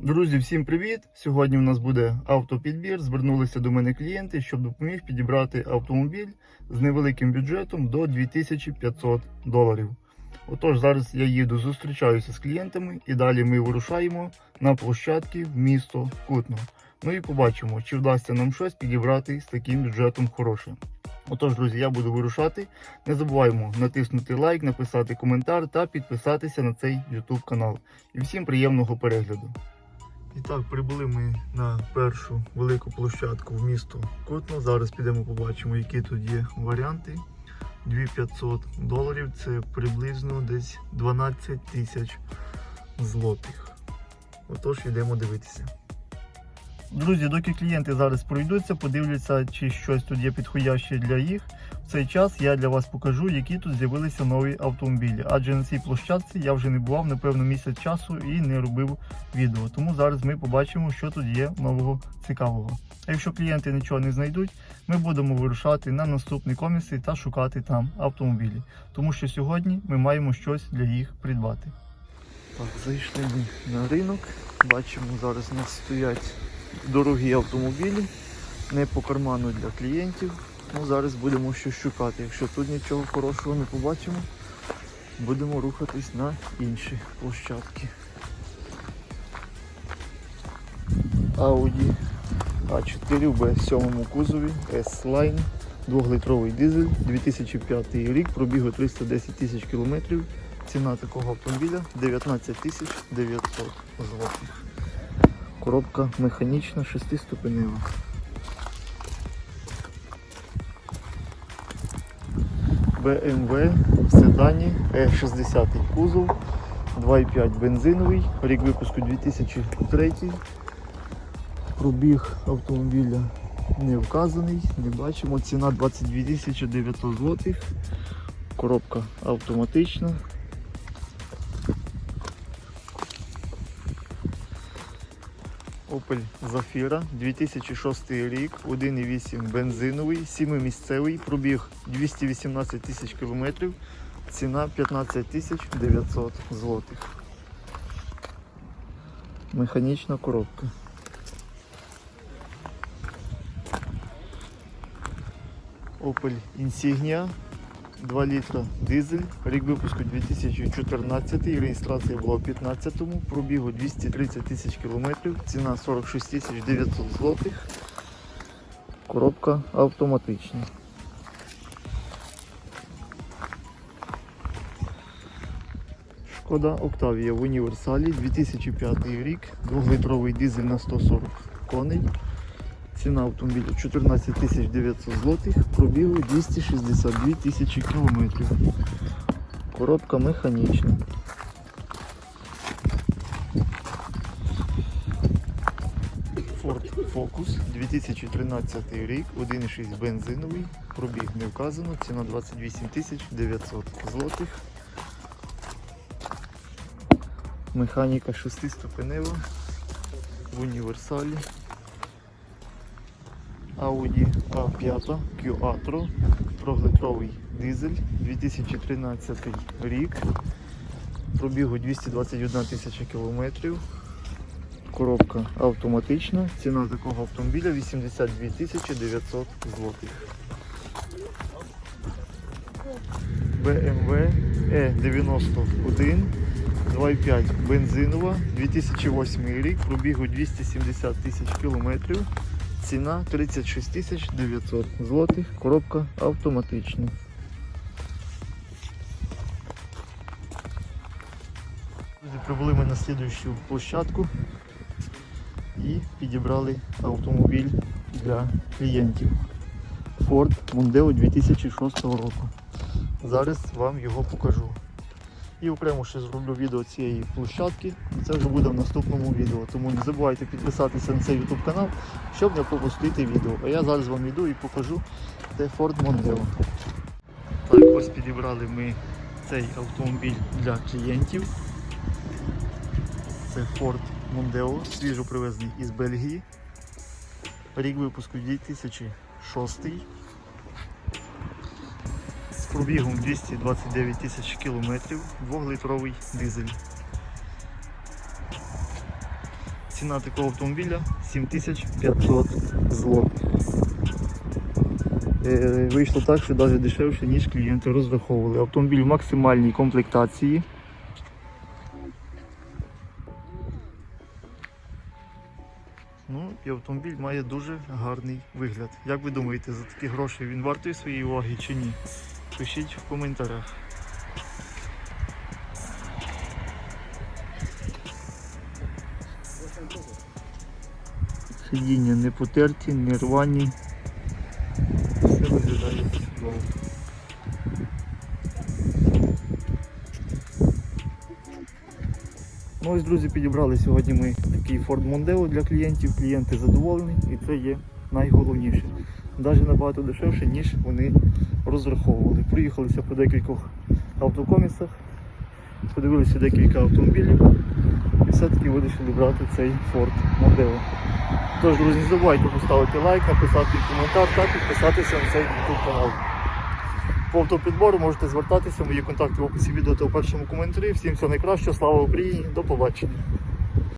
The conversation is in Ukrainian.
Друзі, всім привіт! Сьогодні у нас буде автопідбір. Звернулися до мене клієнти, щоб допоміг підібрати автомобіль з невеликим бюджетом до 2500 доларів. Отож, зараз я їду, зустрічаюся з клієнтами і далі ми вирушаємо на площадки в місто Кутно. Ну і побачимо, чи вдасться нам щось підібрати з таким бюджетом хороше. Отож, друзі, я буду вирушати. Не забуваємо натиснути лайк, написати коментар та підписатися на цей YouTube канал. І всім приємного перегляду. І так, прибули ми на першу велику площадку в місто Кутно. Зараз підемо побачимо, які тут є варіанти. 2500 доларів це приблизно десь 12 тисяч злотих. Отож, йдемо дивитися. Друзі, доки клієнти зараз пройдуться, подивляться, чи щось тут є підходяще для їх. В цей час я для вас покажу, які тут з'явилися нові автомобілі. Адже на цій площадці я вже не бував, напевно, місяць часу і не робив відео. Тому зараз ми побачимо, що тут є нового цікавого. А якщо клієнти нічого не знайдуть, ми будемо вирушати на наступні коміси та шукати там автомобілі. Тому що сьогодні ми маємо щось для їх придбати. Так, зайшли ми на ринок. Бачимо, зараз у нас стоять дорогі автомобілі, не по карману для клієнтів. Ну, зараз будемо щось шукати. Якщо тут нічого хорошого не побачимо, будемо рухатись на інші площадки. Audi A4 в B7 кузові S-Line, 2-літровий дизель, 2005 рік, пробігу 310 тисяч кілометрів. Ціна такого автомобіля 19 тисяч 900 злотих. Коробка механічна, шестиступенева. BMW в седані E60 кузов, 2,5 бензиновий, рік випуску 2003. Пробіг автомобіля не вказаний, не бачимо. Ціна 22 900 злотих. Коробка автоматична. Opel Zafira 2006 рік, 1,8 бензиновий, 7-місцевий, пробіг 218 тисяч кілометрів, ціна 15 тисяч 900 злотих. Механічна коробка. Opel Insignia 2 літра дизель, рік випуску 2014, реєстрація була в 2015, пробігу 230 тисяч кілометрів, ціна 46 тисяч 900 злотих. Коробка автоматична. Шкода Октавія в універсалі 2005 рік, 2-літровий дизель на 140 коней. Ціна автомобіля 14 900 злотих, пробігу 262 тисячі кілометрів. Коробка механічна. Ford Focus 2013 рік, 1,6 бензиновий, пробіг не вказано, ціна 28 900 злотих. Механіка 6-ступенева в універсалі. Audi A5 Q-Atro, 3-літровий дизель, 2013 рік, пробігу 221 тисяча кілометрів, коробка автоматична, ціна такого автомобіля 82 тисячі 900 злотих. BMW E91 2,5 бензинова, 2008 рік, пробігу 270 тисяч кілометрів. Ціна 36 тисяч 900 злотих, коробка автоматична. Друзі, Прибули ми на слідуючу площадку і підібрали автомобіль для клієнтів. Ford Mondeo 2006 року. Зараз вам його покажу. І окремо ще зроблю відео цієї площадки. І це вже буде в наступному відео. Тому не забувайте підписатися на цей YouTube канал, щоб не пропустити відео. А я зараз вам йду і покажу де Ford Mondeo. Так, ось підібрали ми цей автомобіль для клієнтів. Це Ford Mondeo, свіжо привезений із Бельгії. Рік випуску 2006 з пробігом 229 тисяч кілометрів, 2-літровий дизель. ціна такого автомобіля 7500 злотих. Е, Вийшло так, що навіть дешевше, ніж клієнти розраховували. Автомобіль в максимальній комплектації. Ну і автомобіль має дуже гарний вигляд. Як ви думаєте, за такі гроші він вартий своєї уваги чи ні? Пишіть в коментарях. Сидіння не потерті, не рвані. Все виглядає чудово. Ну ось, друзі, підібрали сьогодні ми такий Ford Mondeo для клієнтів. Клієнти задоволені і це є найголовніше. Навіть набагато дешевше, ніж вони розраховували. Проїхалися по декількох автокомісах, подивилися декілька автомобілів і все-таки вирішили брати цей Ford Mondeo. Тож, друзі, не забувайте поставити лайк, написати коментар та підписатися на цей YouTube канал. По автопідбору можете звертатися, мої контакти в описі відео та у першому коментарі. Всім всього найкращого, слава Україні, до побачення.